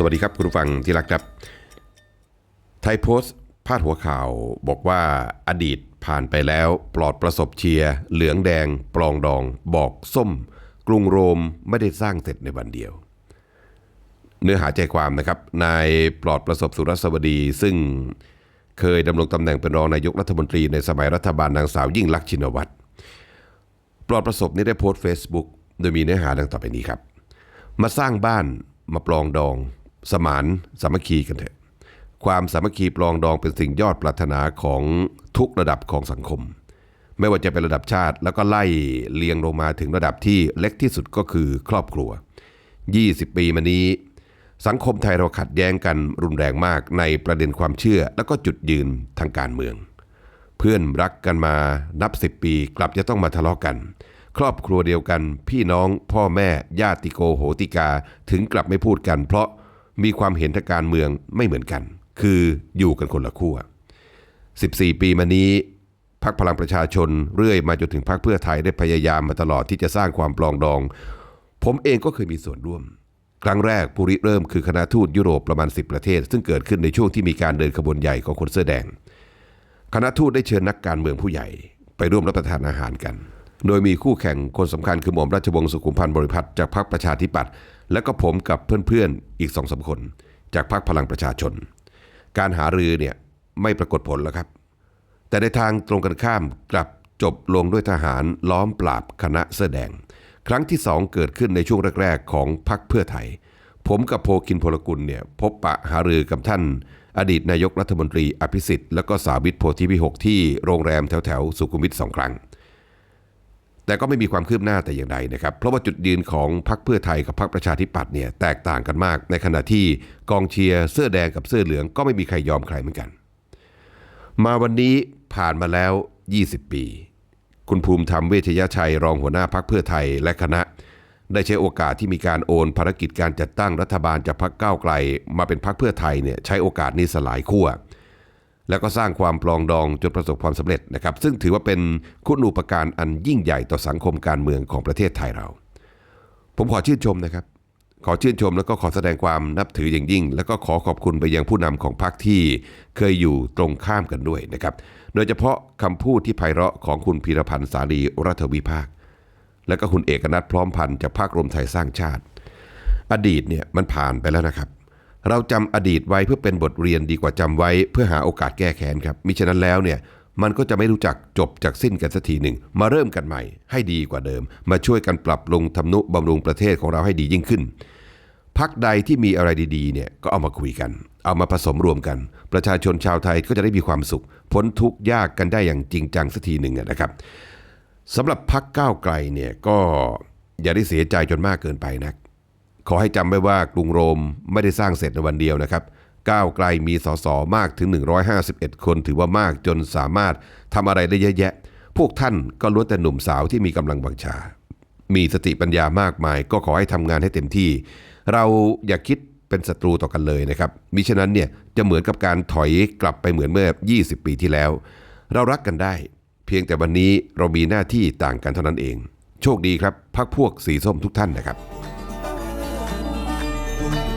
สวัสดีครับคุณผู้ฟังที่รักครับ ไทยโพสต์พาดหัวข่าวบอกว่าอดีตผ่านไปแล้วปลอดประสบเชียร์เหลืองแดง ปลองดอง บอกส้ม กรุงโรมไม่ได้สร้างเสร็จในวันเดียว เนื้อหาใจความนะครับนายปลอดประสบสุรสวดี ซึ่งเคยดำรงตำแหน่งเป็นรองนายกรัฐมนตรีในสมัยรัฐบาลนางสาวยิ่งลักษณ์ชินวัตรปลอดประสบนี้ได้โพสต์ Facebook โดยมีเนื้อหาดังต่อไปนี้ครับ มาสร้างบ้านมาปลองดอง สมานสามัคคีกันเถอะ ความสามัคคีปลองดองเป็นสิ่งยอดปรารถนาของทุกระดับของสังคม ไม่ว่าจะเป็นระดับชาติแล้วก็ไล่เลียงลงมาถึงระดับที่เล็กที่สุดก็คือครอบครัว 20 ปีมานี้ สังคมไทยเราขัดแย้งกันรุนแรงมากในประเด็นความเชื่อแล้วก็จุดยืนทางการเมือง เพื่อนรักกันมานับสิบปีกลับจะต้องมาทะเลาะกันครอบครัวเดียวกัน พี่น้องพ่อแม่ญาติโกโหติกาถึงกลับไม่พูดกัน เพราะ มีความเห็นทางการเมืองไม่เหมือนกัน คืออยู่กันคนละขั้ว 14 ปีมานี้พักพลังประชาชนเรื่อยมาจนถึงพักเพื่อไทยได้พยายามมาตลอดที่จะสร้างความปลองดอง ผมเองก็เคยมีส่วนร่วม ครั้งแรกผู้ริเริ่มคือคณะทูตยุโรปประมาณ 10 ประเทศ ซึ่งเกิดขึ้นในช่วงที่มีการเดินขบวนใหญ่ของคนเสื้อแดง คณะทูตได้เชิญนักการเมืองผู้ใหญ่ ไปร่วมรับประทานอาหารกัน โดยมีคู่แข่งคนสำคัญคือหม่อมราชวงศ์สุขุมพันธ์บริพัตรจากพรรคประชาธิปัตย์และก็ผมกับเพื่อนๆอีกสองสามคน จากพรรคพลังประชาชน การหารือเนี่ยไม่ปรากฏผลแล้วครับ แต่ในทางตรงกันข้ามกลับจบลงด้วยทหารล้อมปราบคณะเสื้อแดง ครั้งที่สองเกิดขึ้นในช่วงแรกๆ ของพรรคเพื่อไทย ผมกับโพคินพลกุลเนี่ยพบปะหารือกับท่าน อดีตนายกรัฐมนตรีอภิสิทธิ์แล้วก็สาวิตโพธิพิหกที่โรงแรมแถวๆสุขุมวิทสองครั้ง แต่ก็ไม่มีความคืบหน้าแต่อย่างใดนะครับ เพราะว่าจุดยืนของพรรคเพื่อไทยกับพรรคประชาธิปัตย์เนี่ยแตกต่างกันมาก ในขณะที่กองเชียร์เสื้อแดงกับเสื้อเหลืองก็ไม่มีใครยอมใครเหมือนกัน มาวันนี้ผ่านมาแล้ว 20 ปี คุณภูมิธรรมเวชยชัยรองหัวหน้าพักเพื่อไทยและคณะ ได้ใช้โอกาสที่มีการโอนภารกิจการจัดตั้งรัฐบาลจากพักก้าวไกล มาเป็นพักเพื่อไทยเนี่ยใช้โอกาสนี้สลายขั้ว แล้วก็สร้างความปลองดองจนประสบความสำเร็จนะครับ ซึ่งถือว่าเป็นคุณูปการอันยิ่งใหญ่ต่อสังคมการเมืองของประเทศไทยเรา ผมขอชื่นชมนะครับ ขอชื่นชมแล้วก็ขอแสดงความนับถืออย่างยิ่ง แล้วก็ขอขอบคุณไปยังผู้นำของพรรคที่เคยอยู่ตรงข้ามกันด้วยนะครับ โดยเฉพาะคำพูดที่ไพเราะของคุณพีรพันธ์สารีรัฐวิภาค และก็คุณเอกนัทพร้อมพันธ์จากพรรครวมไทยสร้างชาติ อดีตเนี่ยมันผ่านไปแล้วนะครับ เราจำอดีตไว้เพื่อเป็นบทเรียนดีกว่าจำไว้เพื่อหาโอกาสแก้แค้นครับมิฉะนั้นแล้วเนี่ยมันก็จะไม่รู้จักจบจากสิ้นกันสักทีหนึ่ง มาเริ่มกันใหม่ให้ดีกว่าเดิม มาช่วยกันปรับปรุงทำนุบำรุงประเทศของเราให้ดียิ่งขึ้นพักใดที่มีอะไรดีๆเนี่ยก็เอามาคุยกัน เอามาผสมรวมกัน ประชาชนชาวไทยก็จะได้มีความสุข พ้นทุกข์ยากกันได้อย่างจริงจังสักทีหนึ่งนะครับสำหรับพักก้าวไกลเนี่ยก็อย่าได้เสียใจจนมากเกินไปนัก ขอให้จำไว้ว่ากรุงโรมไม่ได้สร้างเสร็จในวันเดียวนะครับก้าวไกลมีสสมากถึง 151 คนถือว่ามากจนสามารถทำอะไรได้เยอะแยะ พวกท่านก็ล้วนแต่หนุ่มสาวที่มีกำลังบังชา มีสติปัญญามากมาย ก็ขอให้ทำงานให้เต็มที่ เราอย่าคิดเป็นศัตรูต่อกันเลยนะครับมิฉะนั้นเนี่ยจะเหมือนกับการถอยกลับไปเหมือนเมื่อ 20 ปีที่แล้ว เรารักกันได้ เพียงแต่วันนี้เรามีหน้าที่ต่างกันเท่านั้นเอง โชคดีครับพักพวกสีส้มทุกท่านนะครับ Boom.